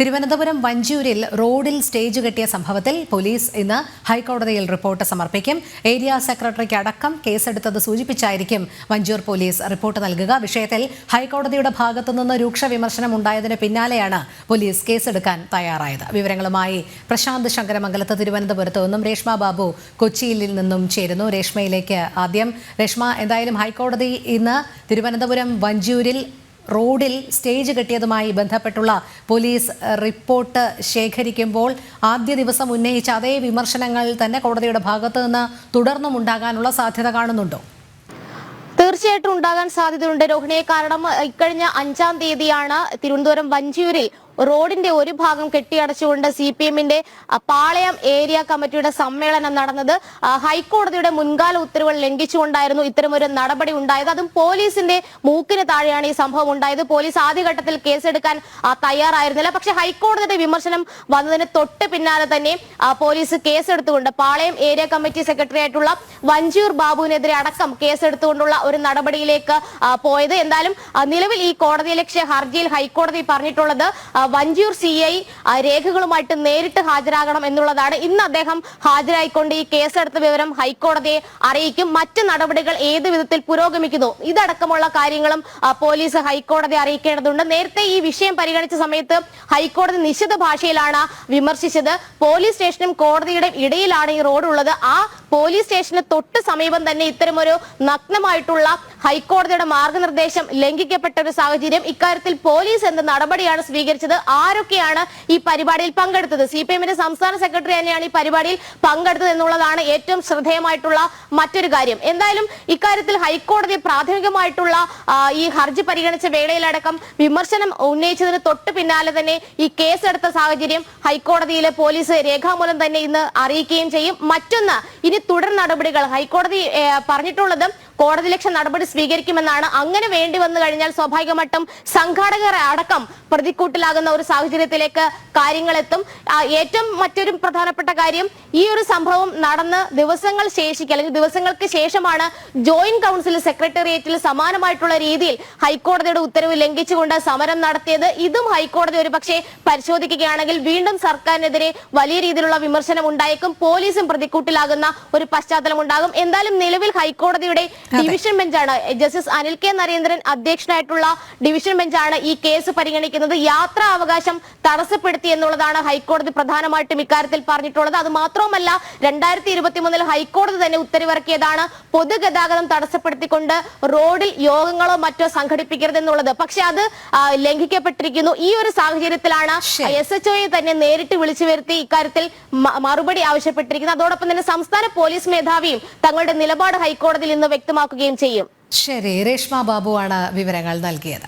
തിരുവനന്തപുരം വഞ്ചിയൂരിൽ റോഡിൽ സ്റ്റേജ് കെട്ടിയ സംഭവത്തിൽ പോലീസ് ഇന്ന് ഹൈക്കോടതിയിൽ റിപ്പോർട്ട് സമർപ്പിക്കും. ഏരിയ സെക്രട്ടറിക്ക് അടക്കം കേസെടുത്തത് സൂചിപ്പിച്ചായിരിക്കും വഞ്ചിയൂർ പോലീസ് റിപ്പോർട്ട് നൽകുക. വിഷയത്തിൽ ഹൈക്കോടതിയുടെ ഭാഗത്തുനിന്ന് രൂക്ഷ വിമർശനം ഉണ്ടായതിന് പിന്നാലെയാണ് പോലീസ് കേസെടുക്കാൻ തയ്യാറായത്. വിവരങ്ങളുമായി പ്രശാന്ത് ശങ്കരമംഗലത്ത് തിരുവനന്തപുരത്ത് നിന്നും രേഷ്മ ബാബു കൊച്ചിയിൽ നിന്നും ചേരുന്നു. രേഷ്മയിലേക്ക് ആദ്യം. രേഷ്മ എന്തായാലും ഹൈക്കോടതി ഇന്ന് തിരുവനന്തപുരം വഞ്ചൂരിൽ റോഡിൽ സ്റ്റേജ് കെട്ടിയതുമായി ബന്ധപ്പെട്ടുള്ള പോലീസ് റിപ്പോർട്ട് ശേഖരിക്കുമ്പോൾ ആദ്യ ദിവസം ഉന്നയിച്ച അതേ വിമർശനങ്ങൾ തന്നെ കോടതിയുടെ ഭാഗത്തു നിന്ന് തുടർന്നും ഉണ്ടാകാനുള്ള സാധ്യത കാണുന്നുണ്ടോ? തീർച്ചയായിട്ടും ഉണ്ടാകാൻ സാധ്യതയുണ്ട്. രോഹിണിയെ കാരണം ഇക്കഴിഞ്ഞ അഞ്ചാം തീയതിയാണ് തിരുവനന്തപുരം വഞ്ചിയൂരിൽ റോഡിന്റെ ഒരു ഭാഗം കെട്ടിയടച്ചുകൊണ്ട് സി പി എമ്മിന്റെ പാളയം ഏരിയ കമ്മിറ്റിയുടെ സമ്മേളനം നടന്നത് ഹൈക്കോടതിയുടെ മുൻകാല ഉത്തരവുകൾ ലംഘിച്ചുകൊണ്ടായിരുന്നു ഇത്തരമൊരു നടപടി ഉണ്ടായത്. അതും പോലീസിന്റെ മൂക്കിന് താഴെയാണ് ഈ സംഭവം ഉണ്ടായത്. പോലീസ് ആദ്യഘട്ടത്തിൽ കേസെടുക്കാൻ തയ്യാറായിരുന്നില്ല. പക്ഷെ ഹൈക്കോടതിയുടെ വിമർശനം വന്നതിന് തൊട്ട് പിന്നാലെ തന്നെ പോലീസ് കേസെടുത്തുകൊണ്ട് പാളയം ഏരിയ കമ്മിറ്റി സെക്രട്ടറി ആയിട്ടുള്ള വഞ്ചൂർ ബാബുവിനെതിരെ അടക്കം കേസെടുത്തുകൊണ്ടുള്ള ഒരു നടപടിയിലേക്ക് പോയത്. എന്തായാലും നിലവിൽ ഈ കോടതി ലക്ഷ്യ ഹർജിയിൽ ഹൈക്കോടതി പറഞ്ഞിട്ടുള്ളത് ആ, വഞ്ചൂർ സി ഐ രേഖകളുമായിട്ട് നേരിട്ട് ഹാജരാകണം എന്നുള്ളതാണ്. ഇന്ന് അദ്ദേഹം ഹാജരായിക്കൊണ്ട് ഈ കേസെടുത്ത വിവരം ഹൈക്കോടതിയെ അറിയിക്കും. മറ്റ് നടപടികൾ ഏത് വിധത്തിൽ പുരോഗമിക്കുന്നു ഇതടക്കമുള്ള കാര്യങ്ങളും പോലീസ് ഹൈക്കോടതി അറിയിക്കേണ്ടതുണ്ട്. നേരത്തെ ഈ വിഷയം പരിഗണിച്ച സമയത്ത് ഹൈക്കോടതി നിശ്ചിത ഭാഷയിലാണ് വിമർശിച്ചത്. പോലീസ് സ്റ്റേഷനും കോടതിയുടെ ഇടയിലാണ് ഈ റോഡ് ഉള്ളത് ആ പോലീസ് സ്റ്റേഷന് തൊട്ട് സമീപം തന്നെ ഇത്തരമൊരു നഗ്നമായിട്ടുള്ള ഹൈക്കോടതിയുടെ മാർഗനിർദ്ദേശം ലംഘിക്കപ്പെട്ട ഒരു സാഹചര്യം. ഇക്കാര്യത്തിൽ പോലീസ് എന്ത് നടപടിയാണ് സ്വീകരിച്ചത്? ആരൊക്കെയാണ് ഈ പരിപാടിയിൽ പങ്കെടുത്തത്? സി പി എമ്മിന്റെ സംസ്ഥാന സെക്രട്ടറി തന്നെയാണ് ഈ പരിപാടിയിൽ പങ്കെടുത്തത് എന്നുള്ളതാണ് ഏറ്റവും ശ്രദ്ധേയമായിട്ടുള്ള മറ്റൊരു കാര്യം. എന്തായാലും ഇക്കാര്യത്തിൽ ഹൈക്കോടതി പ്രാഥമികമായിട്ടുള്ള ഈ ഹർജി പരിഗണിച്ച വേളയിലടക്കം വിമർശനം ഉന്നയിച്ചതിന് തൊട്ട് പിന്നാലെ തന്നെ ഈ കേസെടുത്ത സാഹചര്യം ഹൈക്കോടതിയിലെ പോലീസ് രേഖാമൂലം തന്നെ ഇന്ന് അറിയിക്കുകയും ചെയ്യും. മറ്റൊന്ന് ഇനി തുടർ നടപടികൾ ഹൈക്കോടതി പറഞ്ഞിട്ടുള്ളത് കോടതി ലക്ഷ്യ നടപടി സ്വീകരിക്കുമെന്നാണ്. അങ്ങനെ വേണ്ടി വന്നു കഴിഞ്ഞാൽ സ്വാഭാവികമായിട്ടും സംഘാടകർ അടക്കം പ്രതിക്കൂട്ടിലാകുന്ന ഒരു സാഹചര്യത്തിലേക്ക് കാര്യങ്ങൾ എത്തും ഏറ്റവും മറ്റൊരു പ്രധാനപ്പെട്ട കാര്യം ഈ ഒരു സംഭവം നടന്ന് ദിവസങ്ങൾ ശേഷിക്കുക അല്ലെങ്കിൽ ദിവസങ്ങൾക്ക് ശേഷമാണ് ജോയിന്റ് കൗൺസിൽ സെക്രട്ടേറിയറ്റിൽ സമാനമായിട്ടുള്ള രീതിയിൽ ഹൈക്കോടതിയുടെ ഉത്തരവ് ലംഘിച്ചുകൊണ്ട് സമരം നടത്തിയത്. ഇതും ഹൈക്കോടതി ഒരു പക്ഷേ പരിശോധിക്കുകയാണെങ്കിൽ വീണ്ടും സർക്കാരിനെതിരെ വലിയ രീതിയിലുള്ള വിമർശനം ഉണ്ടായേക്കും. പോലീസും പ്രതിക്കൂട്ടിലാകുന്ന ഒരു പശ്ചാത്തലം ഉണ്ടാകും. എന്തായാലും നിലവിൽ ഹൈക്കോടതിയുടെ ഡിവിഷൻ ബെഞ്ചാണ് ജസ്റ്റിസ് അനിൽ കെ നരേന്ദ്രൻ അധ്യക്ഷനായിട്ടുള്ള ഡിവിഷൻ ബെഞ്ചാണ് ഈ കേസ് പരിഗണിക്കുന്നത്. യാത്രാ അവകാശം തടസ്സപ്പെടുത്തി എന്നുള്ളതാണ് ഹൈക്കോടതി പ്രധാനമായിട്ടും ഇക്കാര്യത്തിൽ പറഞ്ഞിട്ടുള്ളത്. അത് മാത്രവുമല്ല രണ്ടായിരത്തി ഇരുപത്തി മൂന്നിൽ ഹൈക്കോടതി തന്നെ ഉത്തരവിറക്കിയതാണ് പൊതുഗതാഗതം തടസ്സപ്പെടുത്തിക്കൊണ്ട് റോഡിൽ യോഗങ്ങളോ മറ്റോ സംഘടിപ്പിക്കരുത് എന്നുള്ളത് പക്ഷെ അത് ലംഘിക്കപ്പെട്ടിരിക്കുന്നു. ഈ ഒരു സാഹചര്യത്തിലാണ്. എസ് എച്ച് ഒയെ തന്നെ നേരിട്ട് വിളിച്ചു വരുത്തി ഇക്കാര്യത്തിൽ മറുപടി ആവശ്യപ്പെട്ടിരിക്കുന്നത്. അതോടൊപ്പം തന്നെ സംസ്ഥാന പോലീസ് മേധാവിയും തങ്ങളുടെ നിലപാട് ഹൈക്കോടതിയിൽ ഇന്ന് വ്യക്തമാക്കുകയും ചെയ്യും. ശരി. രേഷ്മ ബാബുവാണ് വിവരങ്ങൾ നൽകിയത്.